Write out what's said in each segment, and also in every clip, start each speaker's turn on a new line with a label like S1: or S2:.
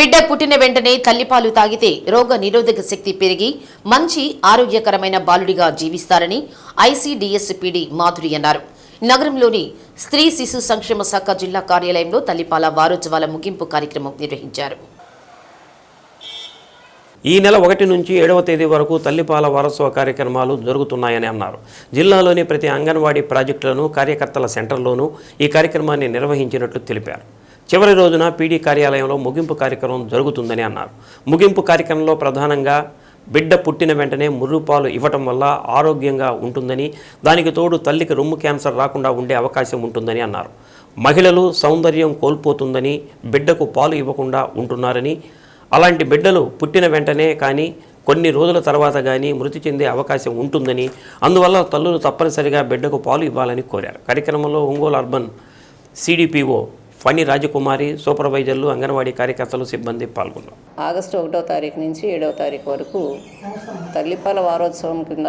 S1: బిడ్డ పుట్టిన వెంటనే తల్లిపాలు తాగితే రోగ నిరోధక శక్తి పెరిగి మంచి ఆరోగ్యకరమైన బాలుడిగా జీవిస్తారని ఐసీడీఎస్ పీడీ మాధురి అన్నారు. నగరంలోని స్త్రీ శిశు సంక్షేమ శాఖ జిల్లా కార్యాలయంలో తల్లిపాల వారోత్సవాల ముగింపు కార్యక్రమం నిర్వహించారు.
S2: ఈ నెల ఒకటి నుంచి ఏడవ తేదీ వరకు తల్లిపాల వారోత్సవ కార్యక్రమాలు జరుగుతున్నాయని అన్నారు. జిల్లాలోని ప్రతి అంగన్వాడీ ప్రాజెక్టులను కార్యకర్తల సెంటర్లోనూ ఈ కార్యక్రమాన్ని నిర్వహించినట్లు తెలిపారు. చివరి రోజున పీడీ కార్యాలయంలో ముగింపు కార్యక్రమం జరుగుతుందని అన్నారు. ముగింపు కార్యక్రమంలో ప్రధానంగా బిడ్డ పుట్టిన వెంటనే ముర్రుపాలు ఇవ్వటం వల్ల ఆరోగ్యంగా ఉంటుందని దానికి తోడు తల్లికి రొమ్ము క్యాన్సర్ రాకుండా ఉండే అవకాశం ఉంటుందని అన్నారు. మహిళలు సౌందర్యం కోల్పోతుందని బిడ్డకు పాలు ఇవ్వకుండా ఉంటున్నారని అలాంటి బిడ్డలు పుట్టిన వెంటనే కానీ కొన్ని రోజుల తర్వాత కానీ మృతి చెందే అవకాశం ఉంటుందని అందువల్ల తల్లులు తప్పనిసరిగా బిడ్డకు పాలు ఇవ్వాలని కోరారు. కార్యక్రమంలో ఒంగోలు అర్బన్ సిడిపిఓ ఫణి రాజకుమారి సూపర్వైజర్లు అంగన్వాడీ కార్యకర్తలు సిబ్బంది పాల్గొన్నారు.
S3: ఆగస్టు ఒకటో తారీఖు నుంచి ఏడవ తారీఖు వరకు తల్లిపాల వారోత్సవం కింద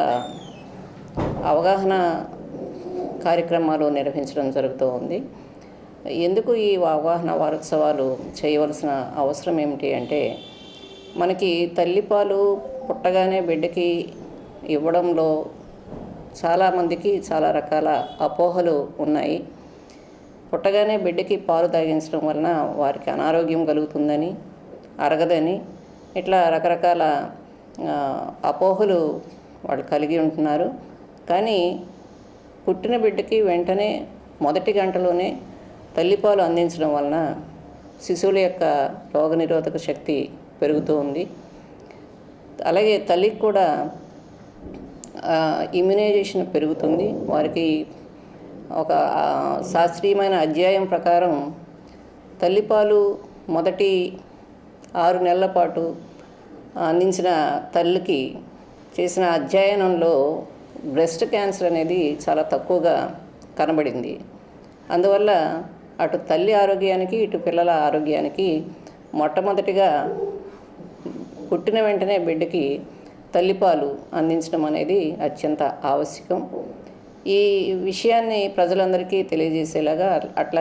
S3: అవగాహన కార్యక్రమాలు నిర్వహించడం జరుగుతూ ఉంది. ఎందుకు ఈ అవగాహన వారోత్సవాలు చేయవలసిన అవసరం ఏమిటి అంటే మనకి తల్లిపాలు పుట్టగానే బిడ్డకి ఇవ్వడంలో చాలామందికి చాలా రకాల అపోహలు ఉన్నాయి. పుట్టగానే బిడ్డకి పాలు తాగించడం వలన వారికి అనారోగ్యం కలుగుతుందని అరగదని ఇట్లా రకరకాల అపోహలు వాళ్ళు కలిగి ఉంటున్నారు. కానీ పుట్టిన బిడ్డకి వెంటనే మొదటి గంటలోనే తల్లిపాలు అందించడం వలన శిశువుల యొక్క రోగనిరోధక శక్తి పెరుగుతూ ఉంది. అలాగే తల్లికి కూడా ఇమ్యునైజేషన్ పెరుగుతుంది. వారికి ఒక శాస్త్రీయమైన అధ్యాయం ప్రకారం తల్లిపాలు మొదటి ఆరు నెలల పాటు అందించిన తల్లికి చేసిన అధ్యయనంలో బ్రెస్ట్ క్యాన్సర్ అనేది చాలా తక్కువగా కనబడింది. అందువల్ల అటు తల్లి ఆరోగ్యానికి ఇటు పిల్లల ఆరోగ్యానికి మొట్టమొదటిగా పుట్టిన వెంటనే బిడ్డకి తల్లిపాలు అందించడం అనేది అత్యంత ఆవశ్యకం. ఈ విషయాన్ని ప్రజలందరికీ తెలియజేసేలాగా అట్లా